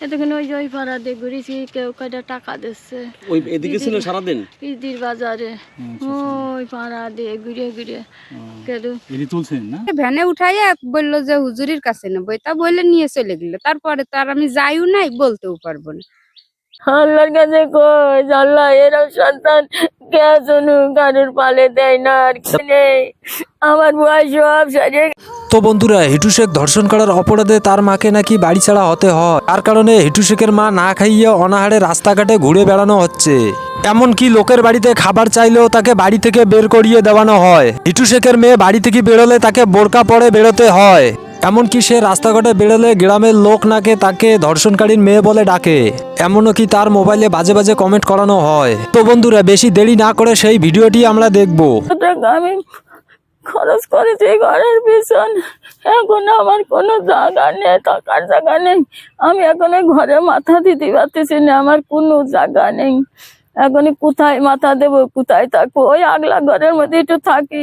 এতক্ষণ ওই যে ওই পাড়া দিয়ে ঘুরেছি কেউ কয়টা টাকা দিচ্ছে। ওই এদিকে ছিল সারাদিন? ইদির বাজারে। ওই পাড়া দিয়ে ঘুরে ঘুরে কেউ এটি তুলছেন না? ভ্যানে উঠাইয়া বলল যে হুজুরির কাছে নেব। তা বলে নিয়ে চলে গেল। তারপরে তো আর আমি যাইও নাই বলতেও পারব না। আল্লাহর কাছে কই? আল্লাহ এরম সন্তান কে শুনু কারোর পালে দেয় না আর কেউ নেই। আমার বয়স সব সারিয়ে তো বন্ধুরা, হিটু শেখ ধর্ষণ করার অপরাধে তার মাকে নাকি বাড়ি ছাড়া হতে হয়। তার কারণে হিটু শেখের মা না খাইয়ে অনাহারে রাস্তাঘাটে ঘুরে বেড়ানো হচ্ছে। এমনকি লোকের বাড়িতে খাবার চাইলেও তাকে বাড়ি থেকে বের করিয়ে দেওয়ানো হয়। হিটু শেখের মেয়ে বাড়ি থেকে বেরোলে তাকে বোরকা পরে বেরোতে হয়। এমনকি সে রাস্তাঘাটে বেরোলে গ্রামের লোক নাকে তাকে ধর্ষণকারীর মেয়ে বলে ডাকে। এমনও কি তার মোবাইলে বাজে বাজে কমেন্ট করানো হয়। তো বন্ধুরা, বেশি দেরি না করে সেই ভিডিওটি আমরা দেখব। খরচ করেছি ঘরের পিছন। এখন আমার কোনো জায়গা নেই, থাকার জায়গা নেই। আমি এখন ঘরে মাথা দিতে পারতেছি না, আমার কোনো জায়গা নেই। এখন কোথায় মাথা দেবো, কোথায় থাকব? ওই আগলা ঘরের মধ্যে একটু থাকি।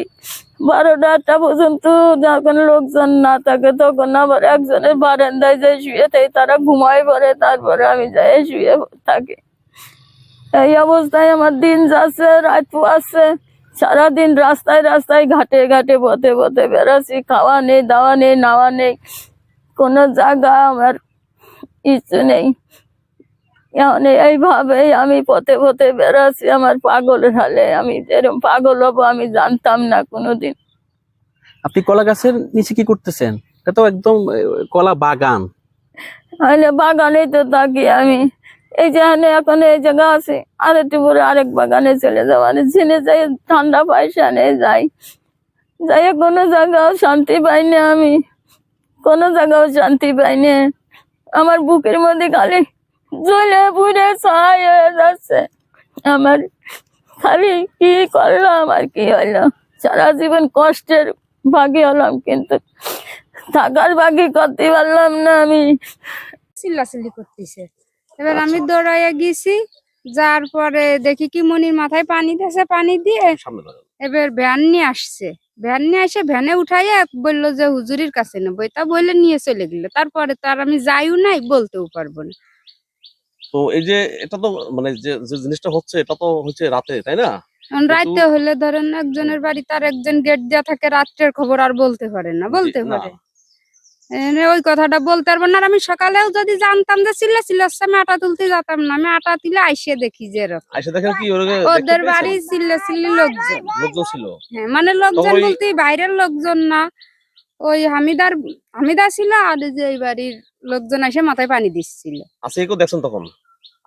বারোটা আটটা পর্যন্ত যখন লোকজন না থাকে, তখন আবার একজনের বারান্দায় যাই শুয়ে থাকি, তারা ঘুমায় পড়ে, তারপরে আমি যাই শুয়ে থাকি। এই অবস্থায় আমার দিন যাচ্ছে, রাত পোয়াচ্ছে। সারাদিন রাস্তায় রাস্তায় ঘাটে ঘাটে পথে পথে বেড়াচ্ছি খাওয়া নেই দাওয়া নেই নাওয়া নেই। কোনো জায়গা আমার ইচ্ছে নেই। এখন এইভাবেই আমি পথে পথে বেড়াচ্ছি আমার পাগল হালে। আমি যেরকম পাগল হব আমি জানতাম না কোনোদিন। আপনি কলা গাছের নিচে কি করতেছেন? এটা তো একদম কলা বাগান। বাগানেই তো থাকি আমি। এই যেখানে এখন, এই জায়গা আছে। আর একটু পরে আরেক বাগানে চলে মানে ঝিনে যাই, ঠান্ডা পয়সা নেই, যাই। যাই কোনো জায়গাও শান্তি পাই না আমি। কোনো জায়গাও শান্তি পাই না। আমার বুকের মধ্যে খালি জ্বলে পুড়ে ছাই হয়ে যাচ্ছে। আমার খালি কি করলাম আর কি হলো? সারা জীবন কষ্টের ভাগি হলাম, কিন্তু থাকার ভাগি করতে পারলাম না আমি। চিল্লাচিল্লি করতেছে। এবার আমি দৌড়াইয়া গেছি যার পরে দেখি কি মনির মাথায় পানি দিয়েছে পানি দিয়ে এবার ভ্যান নিয়ে আসছে। ভ্যান নিয়ে এসে ভ্যানে উঠাইয়া বলল যে হুজুরির কাছে নেব। তা বলে নিয়ে চলে গেল। তারপরে তো আর আমি যাইও নাই বলতেও পারব না। তো এই যে এটা তো মানে যে জিনিসটা হচ্ছে এটা তো হচ্ছে রাতে তাই না? রাইতে হলে ধরেন একজনের বাড়ি তার একজন গেট দেওয়া থাকে রাত্রের খবর আর বলতে পারে না বলতে পারে। ওই কথাটা বলতে পারব না। আর আমি সকালেও যদি জানতাম যে চিল্লা চিল্লাচ্ছে আমি আটা তুলতে যেতাম না। আমি আটা তুলে আইসে দেখি যে ওদের বাড়ি চিল্লা চিল্লি লোকজন। হ্যাঁ মানে লোকজন বলতে বাইরের লোকজন না। ওই হামিদার হামিদা ছিল আর যে এই বাড়ির লোকজন এসে মাথায় পানি দিচ্ছিল। দেখছেন তখন?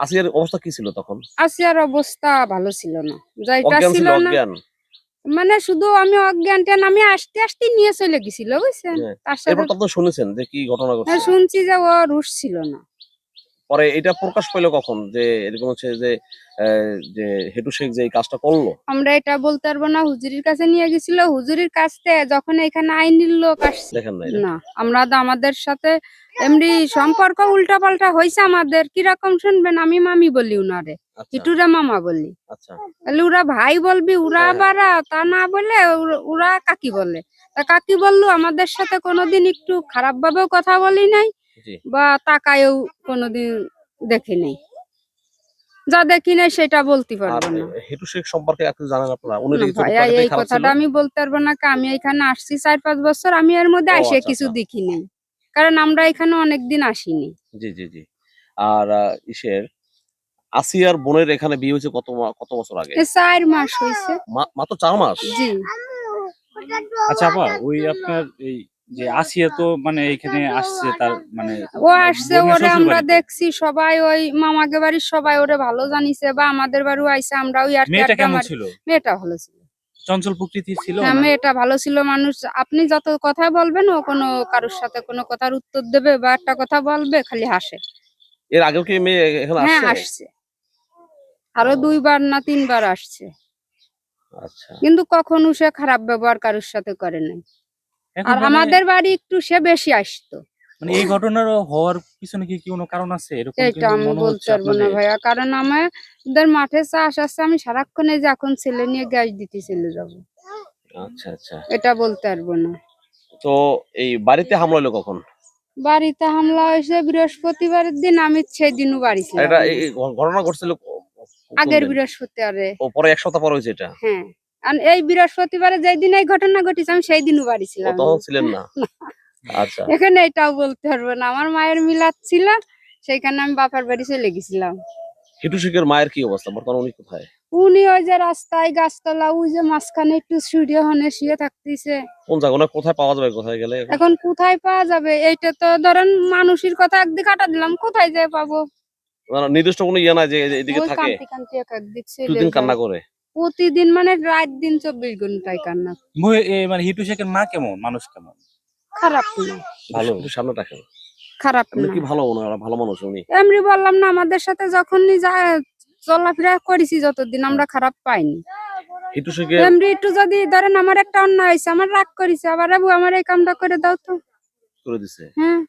আসিয়ার অবস্থা কি ছিল তখন? আসিয়ার অবস্থা ভালো ছিল না। যাইটা ছিল না। মানে শুধু আমি অজ্ঞান ট্যান আমি আসতে আসতে নিয়ে চলে গেছিল বুঝছেন? হ্যাঁ। তার সাথে এরপর তো শুনেছেন যে কি ঘটনা হ্যাঁ, ঘটছে? শুনছি যে ও রুশ ছিল না। পরে এটা প্রকাশ পেল কখন? যে এরকম হচ্ছে যে যে হেটু শেখ যে এই কাজটা করল? আমরা এটা বলতে পারব না হুজুরির কাছে নিয়ে গেছিল। হুজুরির কাছ যখন এখানে আইনের লোক আসছে দেখেন না না আমরা তো আমাদের সাথে এমনি সম্পর্ক উল্টা পাল্টা হয়েছে আমাদের। কীরকম শুনবেন? আমি মামি বলি উনারে। আচ্ছা। ইটুরা মামা বলি আচ্ছা। তাহলে ওরা ভাই বলবি ওরা হ্যাঁ। আবার তা না বলে ওরা কাকি বলে। তা কাকি বলল আমাদের সাথে কোনোদিন একটু খারাপ ভাবেও কথা বলি নাই বা তাকায়ও কোনোদিন দেখি নাই। যা দেখি নাই সেটা বলতে পারব না। হেটু শেখ সম্পর্কে আপনি জানেন আপনারা? উনি এই কথাটা আমি বলতে পারব না আমি এখানে আসছি চার পাঁচ বছর আমি এর মধ্যে আসে আচ্ছা, কিছু। দেখি নাই। কারণ আমরা এখানে অনেকদিন আসিনি। জি জি জি। আর ইসের আসিয়ার বোনের এখানে বিয়ে হয়েছে কত কত বছর আগে? চার মাস হয়েছে। মাত্র চার মাস? জি। আচ্ছা আপা ওই আপনার এই যে আসিয়া তো মানে এখানে আসছে তার মানে ও আসছে ওরে আমরা দেখছি সবাই ওই মামাকে বাড়ির সবাই ওরে ভালো জানিছে বা আমাদের বাড়িও আইসে আমরা ওই আর কি মেয়েটা কেমন ছিল? মেয়েটা ভালো ছিল। চঞ্চল প্রকৃতি ছিল হ্যাঁ? মেয়েটা ভালো ছিল মানুষ। আপনি যত কথা বলবেন ও কোনো কারোর সাথে কোনো কথার উত্তর দেবে বা একটা কথা বলবে খালি হাসে। এর আগেও কি মেয়ে এখানে আসছে? হ্যাঁ আসছে। আরও দুইবার না তিনবার আসছে। আচ্ছা। কিন্তু কখনো সে খারাপ ব্যবহার কারোর সাথে করে নাই। আর মানে- আমাদের বাড়ি একটু সে বেশি আসতো। মানে এই ঘটনার হওয়ার পিছনে কি কি কোনো কারণ আছে? এরকম এটা আমি বলতে পারব না ভাইয়া কারণ আমাদের মাঠে চাষ আসছে আমি সারাক্ষণ এই যে এখন ছেলে নিয়ে গ্যাস দিতে চলে যাব। আচ্ছা আচ্ছা। এটা বলতে পারব না। তো এই বাড়িতে হামলা হলো কখন? বাড়িতে হামলা হয়েছে বৃহস্পতিবারের দিন আমি সেই দিনও বাড়ি ছিলাম। এটা ঘটনা ঘটছিল আগের? বৃহস্পতিবারে। ও পরে এক সপ্তাহ পর হয়েছে এটা? হ্যাঁ। আর এই বৃহস্পতিবারে যেই দিন এই ঘটনা ঘটেছে আমি সেই দিনও বাড়ি ছিলাম। তখন ছিলেন না? আচ্ছা। এখানে এটাও বলতে পারব না। আমার মায়ের মিলাদ ছিল সেইখানে আমি বাপার বাড়ি চলে গেছিলাম। হিটু শেখের মায়ের কি অবস্থা? বর্তমানে উনি কোথায়? উনি ওই যে রাস্তায় গাছতলা ওই যে মাঝখানে একটু শুয়ে হনে শুয়ে থাকতেছে। কোন জায়গা? কোথায় পাওয়া যাবে? কোথায় গেলে? এখন কোথায় পাওয়া যাবে? এইটা তো ধরেন মানুষের কথা একদিকে কাটা দিলাম কোথায় যায় পাবো? নির্দিষ্ট কোনো ইয়ে নাই যে এদিকে থাকে। প্রতিদিন কান্না করে। প্রতিদিন মানে রাত দিন চব্বিশ ঘন্টায় কান্না। মানে হিটু শেখের মা কেমন? মানুষ কেমন? খারাপ না। ভালো সামনে রাখেন। খারাপ না। কি ভালো ওনারা ভালো মানুষ উনি। এমনি বললাম না আমাদের সাথে যখনই যা চলাফেরা করেছি যতদিন আমরা খারাপ পাইনি। হিটু শেখের এমনি একটু যদি ধরেন আমার একটা অন্যায় হয়েছে আমার রাগ করেছে আবার আবু আমার এই কামটা করে দাও তো। করে দিছে। হ্যাঁ।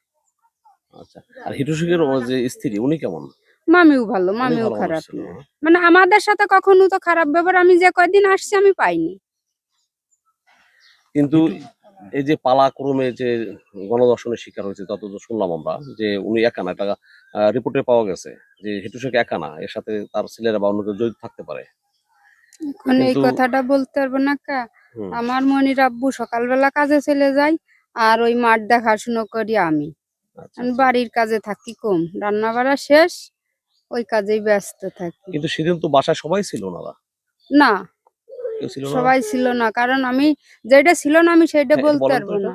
আচ্ছা আর হিটু শেখের যে স্ত্রী উনি কেমন? মামিও ভালো মামিও খারাপ না। হ্যাঁ? মানে আমাদের সাথে কখনো তো খারাপ ব্যাপার আমি যে কয়দিন আসছি আমি পাইনি। কিন্তু এই যে পালাক্রমে যে গণদর্শনের শিকার হয়েছে তত তো শুনলাম আমরা যে উনি একা না এটা রিপোর্টে পাওয়া গেছে যে হিটু শেখ একা না এর সাথে তার ছেলেরা বা অন্য জড়িত থাকতে পারে। এখন এই কথাটা বলতে পারব না কা। আমার মনির আব্বু সকালবেলা কাজে চলে যায় আর ওই মাঠ দেখাশুনো করি আমি। আচ্ছা, আচ্ছা। বাড়ির কাজে থাকি কম রান্না বাড়া শেষ ওই কাজেই ব্যস্ত থাকি। কিন্তু সেদিন তো বাসায় সবাই ছিল না না? সবাই ছিল না। কারণ আমি যেটা ছিল না আমি সেটা হ্যাঁ, বলতে পারব না।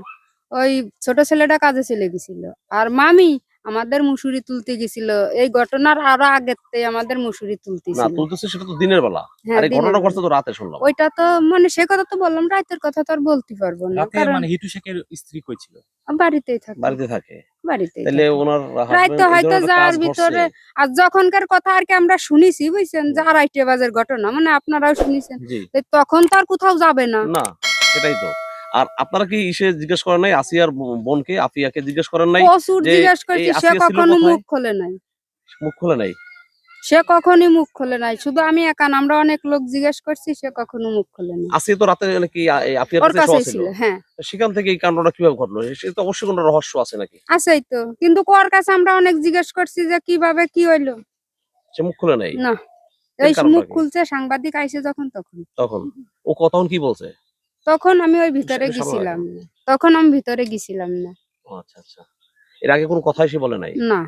ওই ছোট ছেলেটা কাজে চলে গেছিল। আর মামি আমাদের মুসুরি তুলতে গেছিল। এই ঘটনার আরও আগের থেকে আমাদের মুসুরি না তুলতেছিল তুলতেছে সেটা তো দিনের বেলা। হ্যাঁ আর এই ঘটনা ঘটছে তো রাতে শুনলাম। ওইটা তো মানে সে কথা তো বললাম রাতের কথা তো আর বলতে পারব না রাতে মানে হিটু শেখের স্ত্রী কই ছিল? বাড়িতেই থাকে। বাড়িতে থাকে। বাড়িতেই তাহলে থাকে। ওনার রাইতে হয়তো যার ভিতরে আর যখনকার কথা আর কি আমরা শুনেছি বুঝছেন? যে আড়াইটে বাজের ঘটনা মানে আপনারাও শুনেছেন। তখন তো আর কোথাও যাবে না। না সেটাই তো। আর আপনারা কি ইসে জিজ্ঞেস করেন নাই? আসিয়ার বোনকে আফিয়াকে জিজ্ঞেস করেন নাই জিজ্ঞেস করছি সে কখনো মুখ খোলে নাই। মুখ খুলে নাই? সে কখনই মুখ খোলে নাই। শুধু আমি একা আমরা অনেক লোক জিজ্ঞেস করছি সে কখনো মুখ খোলে নাই। আসিয়া তো রাতে নাকি আফিয়ার কাছে ছিল? হ্যাঁ। সেখান থেকে এই কাণ্ডটা কীভাবে ঘটলো? সে তো অবশ্যই কোনো রহস্য আছে নাকি? আছেই তো। কিন্তু ওর কাছে আমরা অনেক জিজ্ঞেস করছি যে কীভাবে কি হইল। সে মুখ খুলে নাই? না। এই মুখ খুলছে সাংবাদিক আইসে যখন তখন। তখন? ও কতক্ষণ কি বলছে? তখন আমি ওই ভিতরে গেছিলাম। না তখন আমি ভিতরে গেছিলাম না। আচ্ছা আচ্ছা। এর আগে কোনো কথাই সে বলে নাই? না।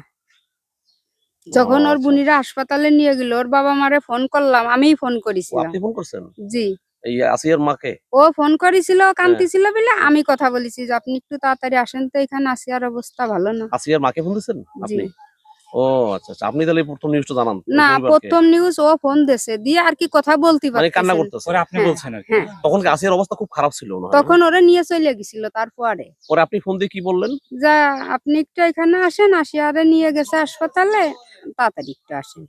যখন ওর আচ্ছা। বুনিরা হাসপাতালে নিয়ে গেল ওর বাবা মারে ফোন করলাম আমিই ফোন করেছিলাম আপনি ফোন করছেন? জি। এই আসিয়ার মাকে? ও ফোন করেছিল হ্যাঁ। কান্তিছিল বলে আমি কথা বলেছি যে আপনি একটু তাড়াতাড়ি আসেন তো এখানে আসিয়ার অবস্থা ভালো না। আসিয়ার মাকে ফোন দিয়েছেন আপনি? ও আচ্ছা আচ্ছা। আপনি তাহলে প্রথম নিউজটা জানান। না প্রথম নিউজ ও ফোন দিছে। দিয়ে আর কি কথা বলতে মানে কান্না করতেছে। পরে আপনি হ্যাঁ, বলছেন আর কি। হ্যাঁ। তখন আসিয়ার অবস্থা খুব খারাপ ছিল না? তখন ওরা নিয়ে চলে গেছিল তারপরে। পরে আপনি ফোন দিয়ে কি বললেন? যা আপনি একটু এখানে আসেন আসিয়ারে নিয়ে গেছে হাসপাতালে তাড়াতাড়ি একটু আসেন।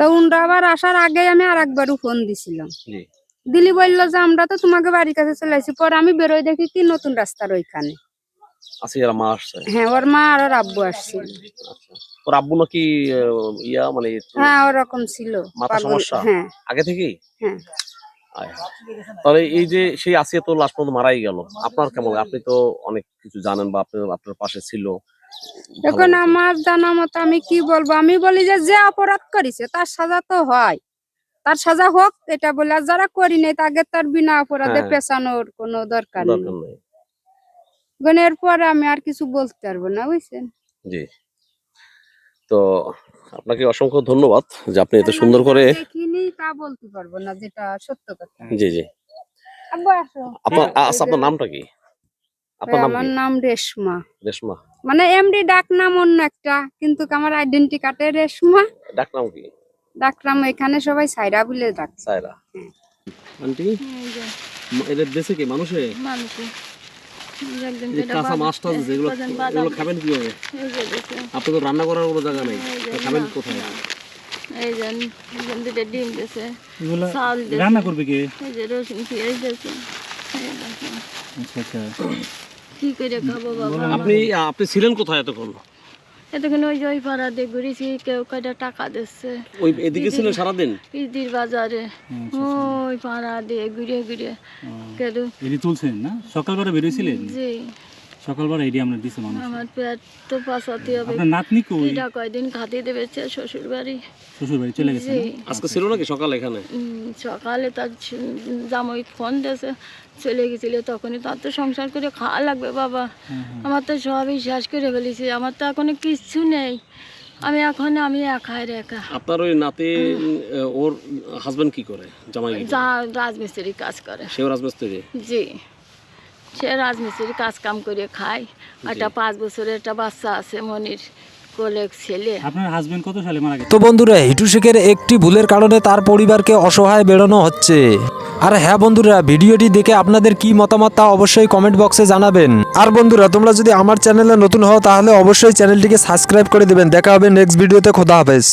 তো উনরা আবার আসার আগে আমি আর একবারও ফোন দিছিলাম। জি। দিলি বলল যে আমরা তো তোমাকে বাড়ির কাছে চলে আসি পরে আমি বেরোই দেখি কি নতুন রাস্তার ওইখানে। আসিয়ার মা আসছে? হ্যাঁ ওর মা আর ওর আব্বু আসছিল আচ্ছা। ওর আব্বু নাকি ইয়া মানে হ্যাঁ ওরকম ছিল। মাথা সমস্যা? হ্যাঁ। আগে থেকেই? হ্যাঁ। তাহলে এই যে সেই আসিয়া তো লাস্ট পর্যন্ত মারাই গেল। আপনার কেমন আপনি তো অনেক কিছু জানেন বা আপনি আপনার পাশে ছিল। এখন আমার জানা মতো আমি কি বলব? আমি বলি যে যে অপরাধ করেছে তার সাজা তো হয়। তার সাজা হোক এটা বলে আর যারা করি নাই তাকে তার বিনা অপরাধে। পেছানোর কোনো দরকার দরকার নেই। এখন এরপরে আমি আর কিছু বলতে পারব না বুঝছেন? জি। তো আপনাকে অসংখ্য ধন্যবাদ যে আপনি এত সুন্দর করে দেখিনি তা বলতে পারব না যেটা সত্য কথা। জি জি। আব্বু আসো। আপনার এই আচ্ছা, আপনার নামটা কি? আপনার নাম আমার নাম রেশমা। রেশমা। মানে এমডি ডাক নাম অন্য একটা কিন্তু আমার আইডেন্টি কার্ডে রেশমা। ডাক নাম কি? ডাকরাম এখানে সবাই সাইরা বলে ডাক। সায়রা হুম। আন্টি? এদের দেশে কি মানুষে? এই কাঁচা মাছ টাছ যেগুলো এগুলো খাবেন কীভাবে? আপনি তো রান্না করার কোনো জায়গা নেই খাবেন কোথায়? রান্না করবে কে? আচ্ছা আচ্ছা। কি করে খাব বাবা? আপনি আপনি ছিলেন কোথায় এতক্ষণ? এতক্ষণ ওই যে ওই পাড়া দিয়ে ঘুরেছি কেউ কয়টা টাকা দিচ্ছে। ওই এদিকে ছিল সারাদিন? পিদির বাজারে। ওই পাড়া দিয়ে ঘুরে ঘুরে কেউ এটি তুলছেন না? সকালবেলা বেরিয়েছিলেন? জি। সকালবেলা এটি আমরা দিছে মানুষ আমার পেট তো পাশাতে হবে। আপনার নাতনি কই? কিটা কয়দিন খাতে দেবে শ্বশুর বাড়ি শ্বশুর বাড়ি চলে গেছে আজকে ছিল নাকি সকালে এখানে? সকালে তার জামাই ফোন দিয়েছে চলে গেছিল তখনই তার তো সংসার করে খাওয়া লাগবে বাবা। আমার তো সবই শেষ করে ফেলেছি আমার তো এখনও কিচ্ছু নেই। আমি এখন আমি একাই একা। আপনার ওই নাতি ওর হাজবেন্ড কি করে? জামাই যা রাজমিস্ত্রি কাজ করে। সেও রাজমিস্ত্রি? জি। সে রাজমিস্ত্রি কাজ কাম করে খায়। একটা পাঁচ বছরের একটা বাচ্চা আছে মনির কোলে ছেলে। আপনার হাজবেন্ড কত সালে মারা গেছে? তো বন্ধুরা হিটু শেখের একটি ভুলের কারণে তার পরিবারকে অসহায় বেরোনো হচ্ছে। আর হ্যাঁ বন্ধুরা ভিডিওটি দেখে আপনাদের কি মতামত তা অবশ্যই কমেন্ট বক্সে জানাবেন। আর বন্ধুরা তোমরা যদি আমার চ্যানেলে নতুন হও তাহলে অবশ্যই চ্যানেলটিকে সাবস্ক্রাইব করে দেবেন। দেখা হবে নেক্সট ভিডিওতে খোদা হাফেজ।